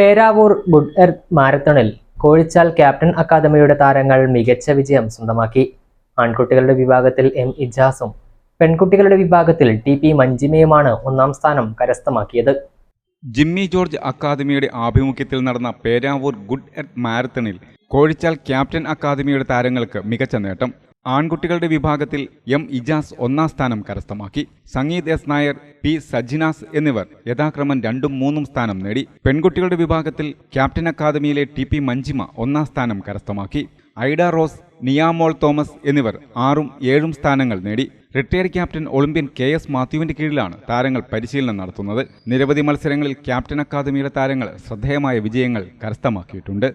Peravoor good earth മാരത്തണിൽ Kozhichal captain അക്കാദമിയുടെ താരങ്ങൾ മികച്ച വിജയം സ്വന്തമാക്കി. ആൺകുട്ടികളുടെ വിഭാഗത്തിൽ എം ഇജാസും പെൺകുട്ടികളുടെ വിഭാഗത്തിൽ ടി പി മഞ്ജിമയുമാണ് ഒന്നാം സ്ഥാനം കരസ്ഥമാക്കിയത്. ജിമ്മി ജോർജ് അക്കാദമിയുടെ ആഭിമുഖ്യത്തിൽ നടന്ന പേരാവൂർ ഗുഡ് എർത്ത് മാരത്തണിൽ കോഴിച്ചാൽ ക്യാപ്റ്റൻ അക്കാദമിയുടെ താരങ്ങൾക്ക് മികച്ച നേട്ടം. ആൺകുട്ടികളുടെ വിഭാഗത്തിൽ എം ഇജാസ് ഒന്നാം സ്ഥാനം കരസ്ഥമാക്കി. സംഗീത് എസ് നായർ പി സജിനാസ് എന്നിവർ യഥാക്രമം രണ്ടും മൂന്നും സ്ഥാനം നേടി. പെൺകുട്ടികളുടെ വിഭാഗത്തിൽ ക്യാപ്റ്റൻ അക്കാദമിയിലെ ടി പി മഞ്ജിമ ഒന്നാം സ്ഥാനം കരസ്ഥമാക്കി. ഐഡ റോസ് നിയാമോൾ തോമസ് എന്നിവർ ആറും ഏഴും സ്ഥാനങ്ങൾ നേടി. Retired captain Olympian K S മാത്യുവിന്റെ കീഴിലാണ് താരങ്ങൾ പരിശീലനം നടത്തുന്നത്. നിരവധി മത്സരങ്ങളിൽ ക്യാപ്റ്റൻ അക്കാദമിയുടെ താരങ്ങൾ ശ്രദ്ധേയമായ വിജയങ്ങൾ കരസ്ഥമാക്കിയിട്ടുണ്ട്.